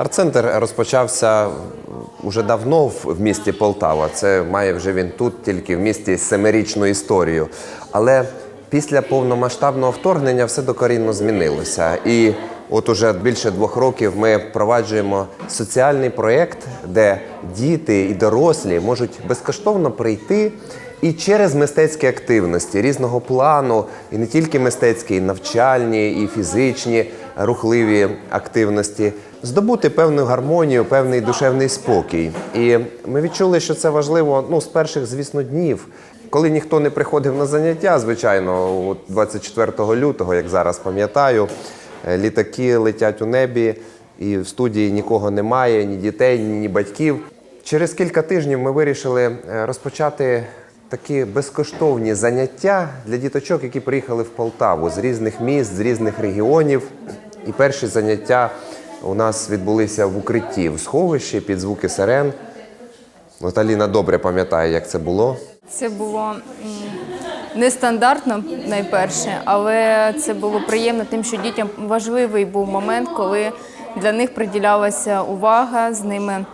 Арт-центр розпочався уже давно в місті Полтава. Це має вже він тут, тільки в місті семирічну історію. Але після повномасштабного вторгнення все докорінно змінилося. І от уже більше двох років ми впроваджуємо соціальний проєкт, де діти і дорослі можуть безкоштовно прийти і через мистецькі активності різного плану, і не тільки мистецькі, і навчальні, і фізичні, рухливі активності, здобути певну гармонію, певний душевний спокій. І ми відчули, що це важливо ну, з перших, звісно, днів. Коли ніхто не приходив на заняття, звичайно, от 24 лютого, як зараз пам'ятаю, е, літаки летять у небі, і в студії нікого немає, ні дітей, ні батьків. Через кілька тижнів ми вирішили е, розпочати такі безкоштовні заняття для діточок, які приїхали в Полтаву з різних міст, з різних регіонів. І перші заняття у нас відбулися в укритті в сховищі під звуки сирен. Наталіна добре пам'ятає, як це було. Це було нестандартно найперше, але це було приємно тим, що дітям важливий був момент, коли для них приділялася увага, з ними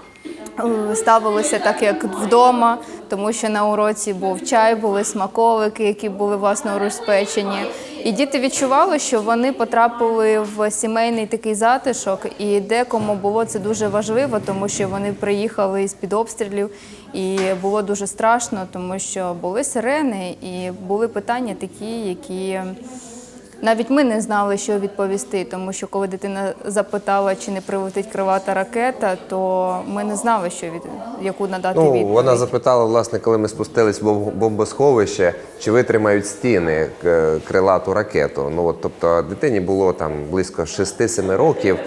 ставилося так, як вдома, тому що на уроці був чай, були смаколики, які були власноруч спечені. І діти відчували, що вони потрапили в сімейний такий затишок, і декому було це дуже важливо, тому що вони приїхали з під обстрілів, і було дуже страшно, тому що були сирени, і були питання такі, які навіть ми не знали, що відповісти, тому що коли дитина запитала, чи не прилетить кривата ракета, то ми не знали, що від яку надати Ну, відповідь. вона запитала, власне, коли ми спустились в бомбосховище, чи витримають стіни крилату ракету. Ну, от, тобто дитині було там близько 6-7 років.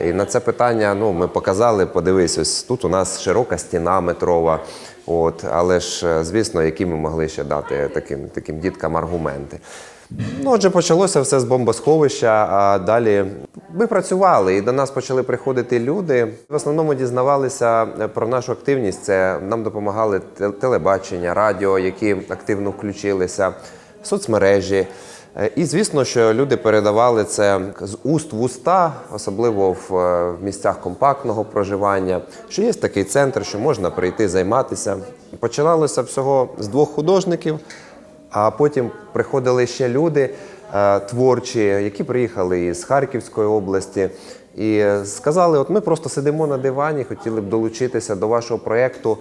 І на це питання ну, ми показали, подивись, ось тут у нас широка стіна метрова. От, але ж, е, звісно, які ми могли ще дати таким, таким діткам аргументи. Ну, отже, почалося все з бомбосховища, а далі ми працювали, і до нас почали приходити люди. В основному дізнавалися е, про нашу активність. Це нам допомагали телебачення, радіо, які активно включилися, соцмережі. Е, І звісно, що люди передавали це з уст в уста, особливо е, в місцях компактного проживання, що є такий центр, що можна прийти займатися. Починалося всього з двох художників. А потім приходили ще люди е, творчі, які приїхали із Харківської області, і сказали: от ми просто сидимо на дивані, хотіли б долучитися до вашого проєкту,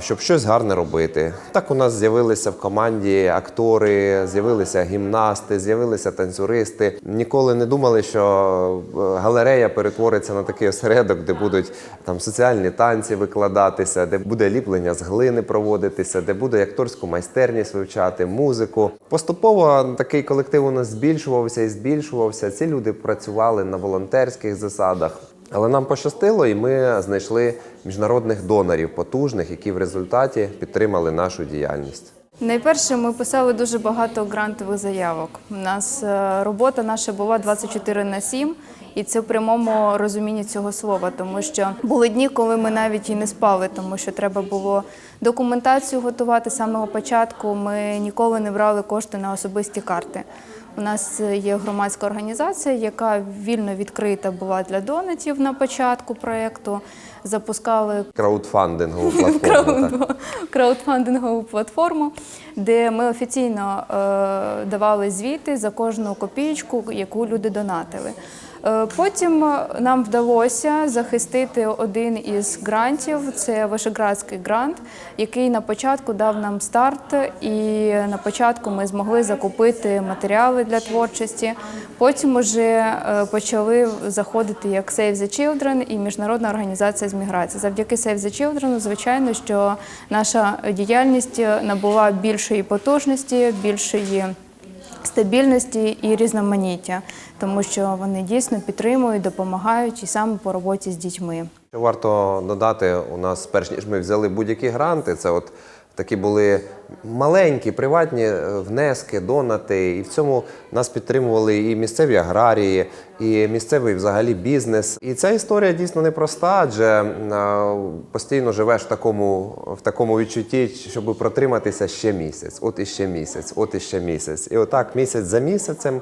щоб щось гарне робити. Так у нас з'явилися в команді актори, з'явилися гімнасти, з'явилися танцюристи. Ніколи не думали, що е, галерея перетвориться на такий осередок, де будуть там соціальні танці викладатися, де буде ліплення з глини проводитися, де буде акторську майстерність вивчати, музику. Поступово такий колектив у нас збільшувався і збільшувався. Ці люди працювали на волонтерських засадах. Але нам пощастило, і ми знайшли міжнародних донорів потужних, які в результаті підтримали нашу діяльність. Найперше, ми писали дуже багато грантових заявок. У нас е, робота наша була 24 на 7, і це в прямому розумінні цього слова, тому що були дні, коли ми навіть і не спали, тому що треба було документацію готувати з самого початку. Ми ніколи не брали кошти на особисті карти. У нас є громадська організація, яка вільно відкрита була для донатів на початку проєкту. Запускали Краудфандингову платформу. краудфандингову платформу, де ми офіційно е, давали звіти за кожну копійку, яку люди донатили. Е, Потім е, нам вдалося захистити один із грантів. Це Вишеградський грант, який на початку дав нам старт, і на початку ми змогли закупити матеріали для творчості. Потім вже е, почали заходити як Save the Children і міжнародна організація з міграції. Завдяки Save the Children, звичайно, що наша діяльність набула більшої потужності, більшої стабільності і різноманіття, тому що вони дійсно підтримують, допомагають і саме по роботі з дітьми. Варто додати, у нас, перш ніж ми взяли будь-які гранти, це от такі були маленькі приватні е, внески, донати. І в цьому нас підтримували і місцеві аграрії, і місцевий взагалі бізнес. І ця історія дійсно непроста, адже постійно живеш в такому, в такому відчутті, щоб протриматися ще місяць, от іще місяць, от іще місяць. І отак місяць за місяцем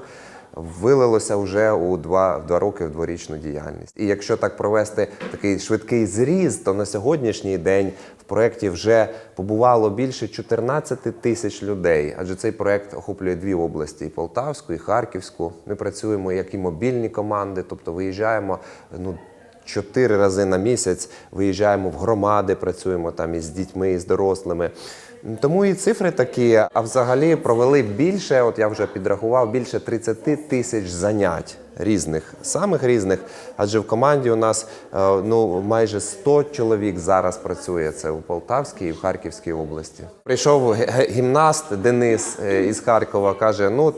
вилилося вже у два, два роки в дворічну діяльність. І якщо так провести такий швидкий зріз, то на сьогоднішній день в проєкті вже побувало більше 14 тисяч людей, адже цей проєкт охоплює дві області: і Полтавську і Харківську. Ми працюємо як і мобільні команди, тобто виїжджаємо ну. Чотири рази на місяць виїжджаємо в громади, працюємо там із дітьми, і з дорослими. Тому і цифри такі. А взагалі провели більше, от я вже підрахував, більше 30 тисяч занять різних, самих різних. Адже в команді у нас е, ну майже 100 чоловік зараз працює. Це у Полтавській і в Харківській області. Прийшов гімнаст Денис е, із Харкова, каже: ну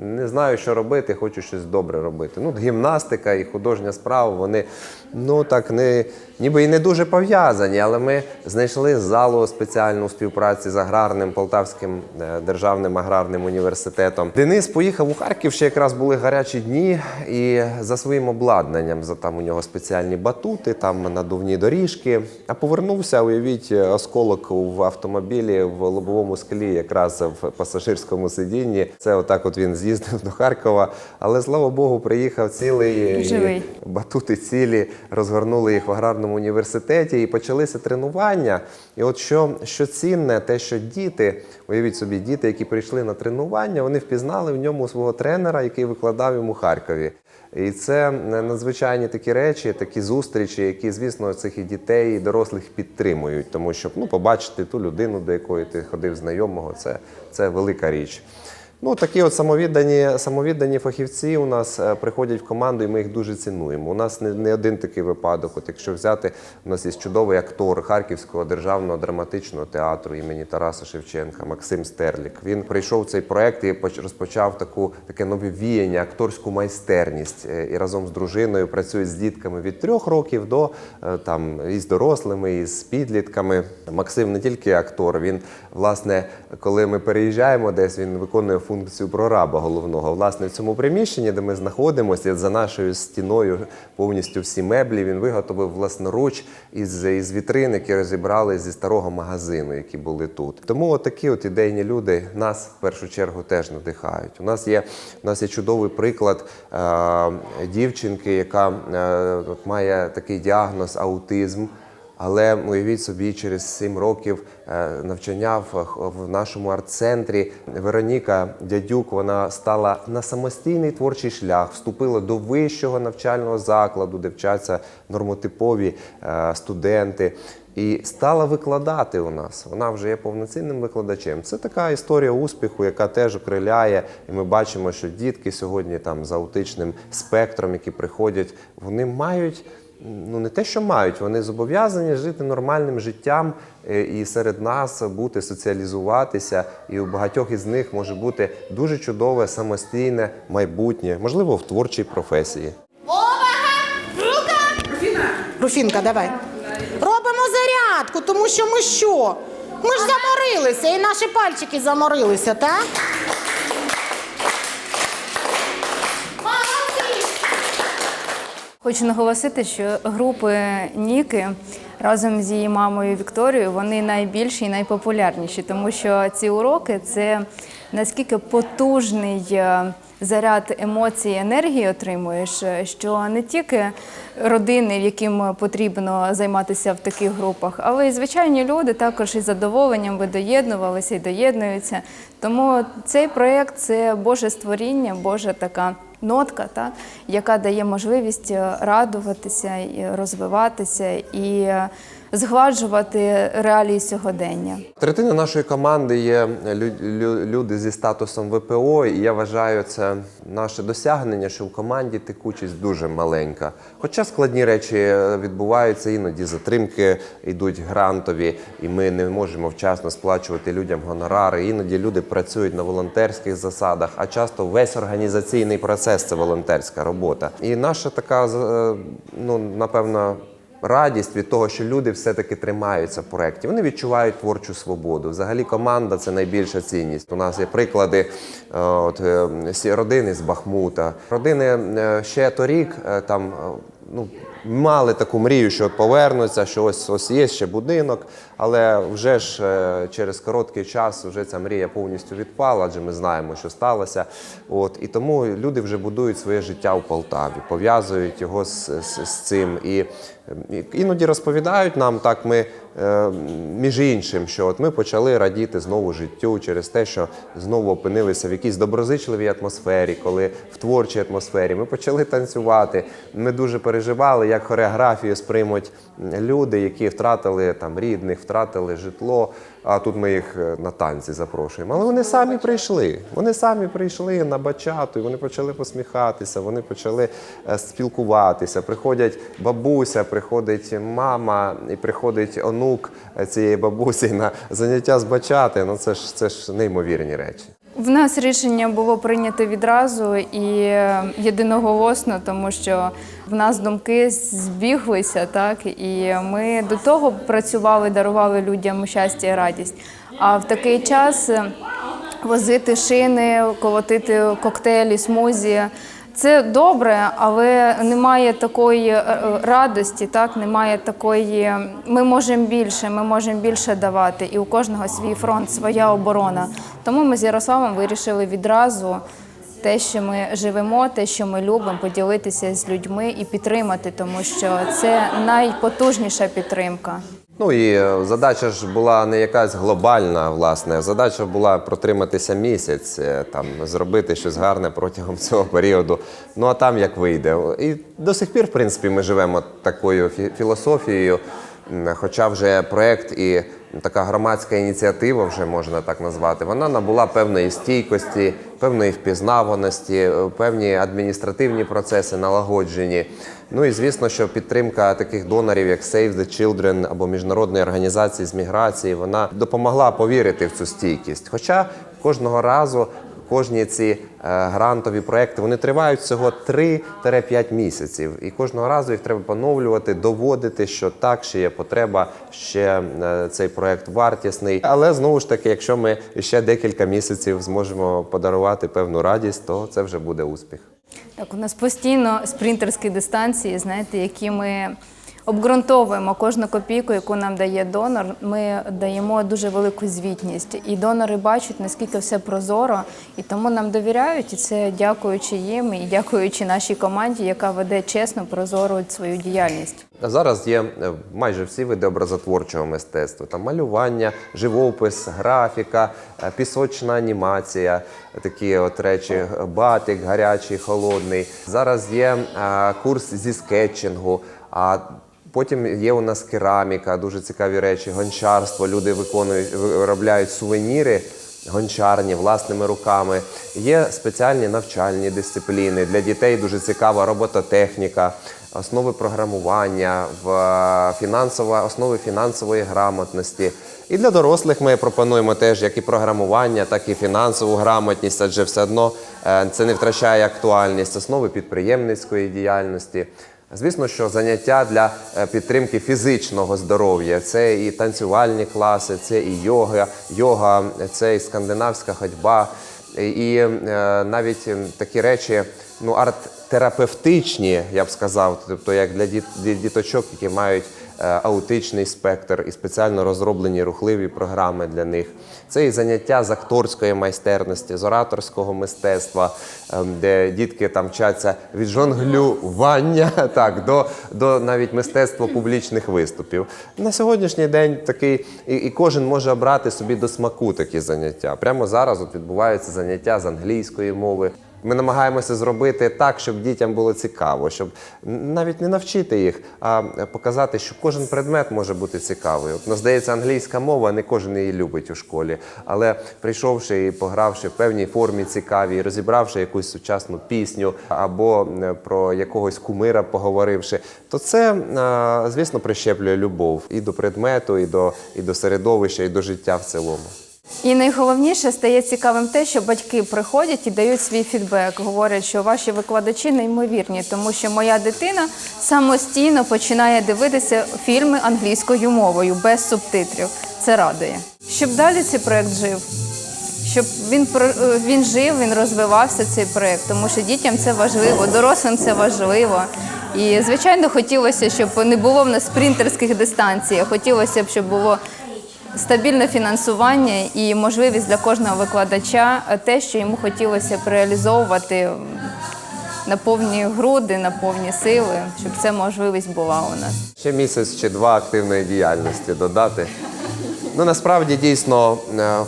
не знаю, що робити, хочу щось добре робити. Ну, гімнастика і художня справа, вони ну так не ніби і не дуже пов'язані, але ми знайшли залу спеціальну співпраці з аграрним Полтавським е, державним аграрним університетом. Денис поїхав у Харків, ще якраз були гарячі дні, і за своїм обладнанням за там у нього спеціальні батути, там надувні доріжки. А повернувся, уявіть, осколок в автомобілі в лобовому склі, якраз в пасажирському сидінні. Це отак, от він з'їздив до Харкова. Але слава Богу, приїхав цілий і батути цілі, розгорнули їх в аграрному університеті і почалися тренування. І от що, що цінне, те, що діти, уявіть собі, діти, які прийшли на тренування, вони впізнали в ньому свого тренера, який викладав йому у Харкові. І це надзвичайні такі речі, такі зустрічі, які, звісно, цих і дітей, і дорослих підтримують, тому що ну, побачити ту людину, до якої ти ходив знайомого, це, це велика річ. Ну, такі от самовіддані, самовіддані фахівці у нас е, приходять в команду, і ми їх дуже цінуємо. У нас не, не один такий випадок. От якщо взяти, у нас є чудовий актор Харківського державного драматичного театру імені Тараса Шевченка, Максим Стерлік. Він прийшов в цей проект і поч- розпочав таку таке нове віяння, акторську майстерність. Е, І разом з дружиною працює з дітками від трьох років до е, там і з дорослими, і з підлітками. Максим не тільки актор, він власне, коли ми переїжджаємо десь, він виконує функцію прораба головного. Власне, в цьому приміщенні, де ми знаходимося, за нашою стіною повністю всі меблі. Він виготовив власноруч із, із вітрин, які розібрали зі старого магазину, які були тут. Тому такі от ідейні люди нас в першу чергу теж надихають. У нас є, у нас є чудовий приклад е, дівчинки, яка е, має такий діагноз аутизм. Але уявіть собі, через 7 років е, навчання в, в нашому арт-центрі Вероніка Дядюк вона стала на самостійний творчий шлях, вступила до вищого навчального закладу, де вчаться нормотипові е, студенти. І стала викладати у нас. Вона вже є повноцінним викладачем. Це така історія успіху, яка теж окриляє. І ми бачимо, що дітки сьогодні там з аутичним спектром, які приходять, вони мають ну не те, що мають, вони зобов'язані жити нормальним життям е, і серед нас бути, соціалізуватися. І у багатьох із них може бути дуже чудове самостійне майбутнє, можливо, в творчій професії. Руфінка, давай. Робимо зарядку, тому що ми що? Ми ж заморилися, і наші пальчики заморилися, так? Хочу наголосити, що групи Ніки разом з її мамою Вікторією вони найбільші і найпопулярніші, тому що ці уроки це наскільки потужний е, заряд емоцій, енергії отримуєш, е, що не тільки родини, яким потрібно займатися в таких групах, але й звичайні люди також із задоволенням би доєднувалися і доєднуються. Тому цей проєкт це Боже створіння, Божа така нотка, та, яка дає можливість е, радуватися, розвиватися і згладжувати реалії сьогодення. Третина нашої команди є лю- лю- люди зі статусом ВПО, і я вважаю, це наше досягнення, що в команді текучість дуже маленька. Хоча складні речі е, відбуваються, іноді затримки йдуть грантові, і ми не можемо вчасно сплачувати людям гонорари. Іноді люди працюють на волонтерських засадах, а часто весь організаційний процес це волонтерська робота. І наша така, е, ну напевно, радість від того, що люди все-таки тримаються в проєкті. Вони відчувають творчу свободу. Взагалі, команда це найбільша цінність. У нас є приклади е, от, е, родини з Бахмута. Родини е, ще торік там. Ну, мали таку мрію, що повернуться, що ось ось є ще будинок, але вже ж е, через короткий час вже ця мрія повністю відпала, адже ми знаємо, що сталося. От і тому люди вже будують своє життя у Полтаві, пов'язують його з, з, з цим. І е, іноді розповідають нам так. Ми між іншим, що от ми почали радіти знову життю через те, що знову опинилися в якійсь доброзичливій атмосфері, коли в творчій атмосфері ми почали танцювати. Ми дуже переживали, як хореографію сприймуть люди, які втратили там рідних, втратили житло. А тут ми їх е, на танці запрошуємо. Але вони самі прийшли. Вони самі прийшли на бачату, і вони почали посміхатися, вони почали е, спілкуватися. Приходять бабуся, приходить мама і приходить онук е, цієї бабусі на заняття з бачати. Ну це ж це ж неймовірні речі. В нас рішення було прийнято відразу і е, єдиноголосно, тому що в нас думки збіглися, так і ми до того працювали, дарували людям щастя і радість. А в такий час е, возити шини, колотити коктейлі, смузі. Це добре, але немає такої е, е, радості, так немає такої. Ми можемо більше, ми можемо більше давати, і у кожного свій фронт, своя оборона. Тому ми з Ярославом вирішили відразу те, що ми живемо, те, що ми любимо, поділитися з людьми і підтримати, тому що це найпотужніша підтримка. Ну і е, задача ж була не якась глобальна, власне. Задача була протриматися місяць, е, там зробити щось гарне протягом цього періоду. Ну а там як вийде. І до сих пір, в принципі, ми живемо такою фі- філософією. Хоча вже проект і така громадська ініціатива, вже можна так назвати, вона набула певної стійкості, певної впізнаваності, е, певні адміністративні процеси налагоджені. Ну і звісно, що підтримка таких донорів, як Save the Children або міжнародної організації з міграції, вона допомогла повірити в цю стійкість. Хоча кожного разу кожні ці е, грантові проекти вони тривають всього 3-5 місяців, і кожного разу їх треба поновлювати, доводити, що так ще є потреба, ще е, цей проект вартісний. Але знову ж таки, якщо ми ще декілька місяців зможемо подарувати певну радість, то це вже буде успіх. Так, у нас постійно спринтерські дистанції, знаєте, які ми обґрунтовуємо кожну копійку, яку нам дає донор. Ми даємо дуже велику звітність. І донори бачать, наскільки все прозоро, і тому нам довіряють. І це дякуючи їм і дякуючи нашій команді, яка веде чесно, прозоро свою діяльність. Зараз є е, майже всі види образотворчого мистецтва: там малювання, живопис, графіка, е, пісочна анімація, такі от речі, батик, гарячий, холодний. Зараз є е, курс зі скетчингу. А Потім є у нас кераміка, дуже цікаві речі, гончарство. Люди виконують, виробляють сувеніри гончарні власними руками. Є спеціальні навчальні дисципліни для дітей. Дуже цікава робототехніка, основи програмування, фінансова основи фінансової грамотності. І для дорослих ми пропонуємо теж як і програмування, так і фінансову грамотність, адже все одно е, це не втрачає актуальність, основи підприємницької діяльності. Звісно, що заняття для е, підтримки фізичного здоров'я це і танцювальні класи, це і йога, йога, це і скандинавська ходьба, і е, навіть такі речі, ну арт-терапевтичні, я б сказав, тобто як для діт- діточок, які мають аутичний спектр і спеціально розроблені рухливі програми для них. Це і заняття з акторської майстерності, з ораторського мистецтва, ем, де дітки там вчаться від жонглювання так, до, до навіть мистецтва публічних виступів. На сьогоднішній день такий, і, і кожен може обрати собі до смаку такі заняття. Прямо зараз от відбуваються заняття з англійської мови. Ми намагаємося зробити так, щоб дітям було цікаво, щоб навіть не навчити їх, а показати, що кожен предмет може бути цікавий. От, ну, здається, англійська мова, не кожен її любить у школі. Але прийшовши і погравши в певній формі цікавій, розібравши якусь сучасну пісню або е, про якогось кумира поговоривши, то це, звісно, прищеплює любов і до предмету, і до, і до середовища, і до життя в цілому. І найголовніше стає цікавим те, що батьки приходять і дають свій фідбек. Говорять, що ваші викладачі неймовірні, тому що моя дитина самостійно починає дивитися фільми англійською мовою без субтитрів. Це радує. Щоб далі цей проект жив, щоб він е, він жив, він розвивався цей проект, тому що дітям це важливо, дорослим це важливо. І звичайно, хотілося, щоб не було в нас спринтерських дистанцій. а Хотілося б, щоб було стабільне фінансування і можливість для кожного викладача е, те, що йому хотілося б реалізовувати на повні груди, на повні сили, щоб ця можливість була у нас. Ще місяць чи два активної діяльності додати. Ну насправді дійсно е,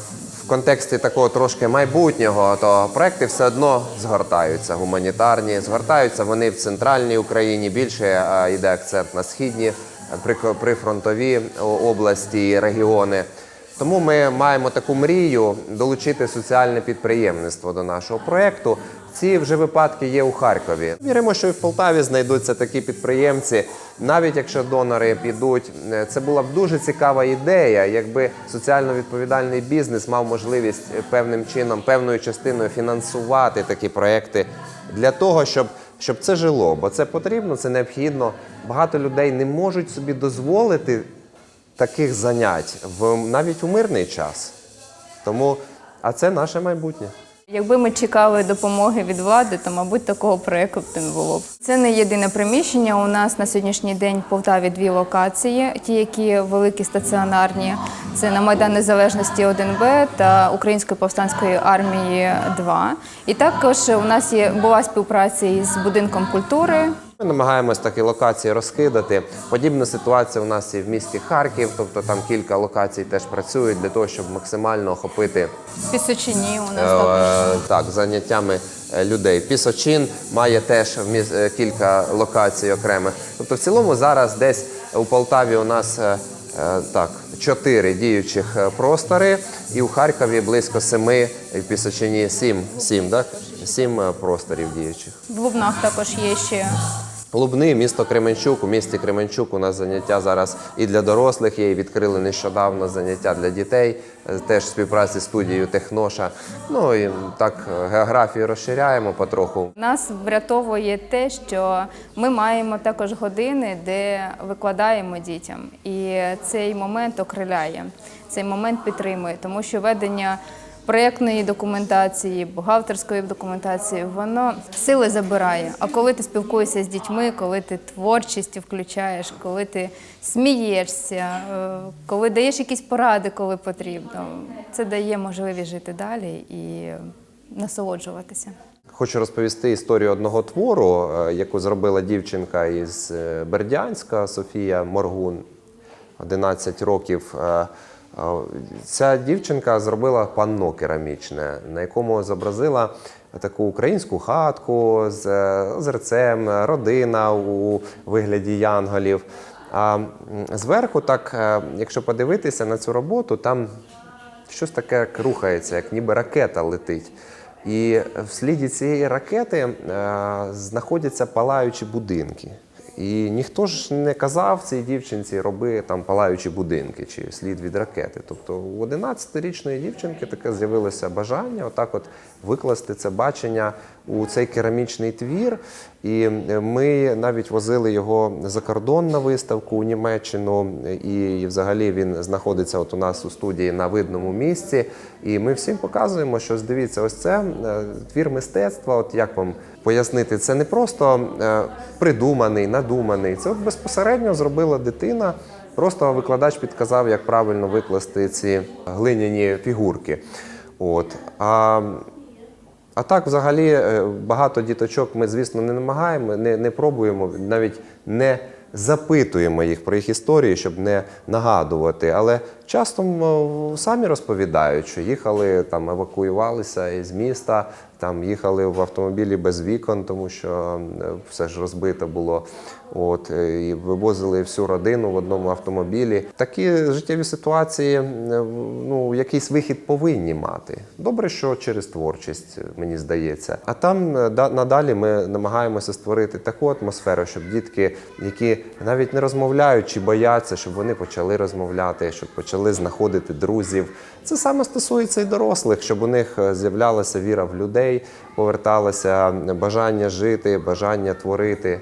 в контексті такого трошки майбутнього, то проекти все одно згортаються гуманітарні. Згортаються вони в центральній Україні. Більше е, йде акцент на східні, прифронтові області і регіони. Тому ми маємо таку мрію долучити соціальне підприємництво до нашого проєкту. Ці вже випадки є у Харкові. Віримо, що і в Полтаві знайдуться такі підприємці. Навіть якщо донори підуть, Е, це була б дуже цікава ідея, якби соціально відповідальний бізнес мав можливість певним чином, певною частиною фінансувати такі проекти для того, щоб, щоб це жило. Бо це потрібно, це необхідно. Багато людей не можуть собі дозволити таких занять в навіть у мирний час. Тому, а це наше майбутнє. Якби ми чекали допомоги від влади, то мабуть такого проєкту не було б. Це не єдине приміщення. У нас на сьогоднішній день в Полтаві дві локації: ті, які великі стаціонарні. Це на Майдан Незалежності 1Б та Української повстанської армії 2. І також у нас є була співпраця із будинком культури. Ми намагаємось такі локації розкидати. Подібна ситуація у нас і в місті Харків, тобто там кілька локацій теж працюють для того, щоб максимально охопити Пісочині у нас також. е, так заняттями е, людей. Пісочин має теж е, кілька локацій окремих. Тобто, в цілому зараз десь у Полтаві у нас так чотири діючих простори, і у Харкові близько семи, і в Пісочині сім, сім, так? Сім просторів діючих. В Лубнах також є ще Лубни, місто Кременчук. У місті Кременчук у нас заняття зараз і для дорослих є, і відкрили нещодавно заняття для дітей, е, теж в співпраці з студією Техноша. Ну і так е, географію розширяємо потроху. Нас врятовує те, що ми маємо також години, де викладаємо дітям, і цей момент окриляє, цей момент підтримує, тому що ведення проєктної документації, бухгалтерської документації, воно сили забирає. А коли ти спілкуєшся з дітьми, коли ти творчість включаєш, коли ти смієшся, е, коли даєш якісь поради, коли потрібно, це дає можливість жити далі і насолоджуватися. Хочу розповісти історію одного твору, е, яку зробила дівчинка із е, Бердянська Софія Моргун, 11 років. Ця дівчинка зробила панно керамічне, на якому зобразила таку українську хатку з озерцем, родина у вигляді янголів. А зверху, так, е, якщо подивитися на цю роботу, там щось таке як рухається, як ніби ракета летить. І в сліді цієї ракети е, знаходяться палаючі будинки. І ніхто ж не казав цій дівчинці роби там палаючі будинки чи слід від ракети. Тобто у 11-річної дівчинки таке з'явилося бажання отак от викласти це бачення у цей керамічний твір. І е, ми навіть возили його за кордон на виставку у Німеччину, і взагалі він знаходиться от у нас у студії на видному місці. І ми всім показуємо, що дивіться, ось це е, твір мистецтва. От як вам пояснити, це не просто е, придуманий, надуманий. Це от безпосередньо зробила дитина. Просто викладач підказав, як правильно викласти ці глиняні фігурки. От. А а так, взагалі, е, багато діточок ми, звісно, не намагаємо, не, не пробуємо, навіть не запитуємо їх про їх історії, щоб не нагадувати. Але часто самі розповідають, що їхали там, евакуювалися із міста там їхали в автомобілі без вікон, тому що е, все ж розбито було. От е, і вивозили всю родину в одному автомобілі. Такі життєві ситуації, е, ну якийсь вихід повинні мати. Добре, що через творчість, мені здається. А там е, надалі ми намагаємося створити таку атмосферу, щоб дітки, які навіть не розмовляють чи бояться, щоб вони почали розмовляти, щоб почали знаходити друзів. Це саме стосується і дорослих, щоб у них е, з'являлася віра в людей, поверталося бажання жити, бажання творити.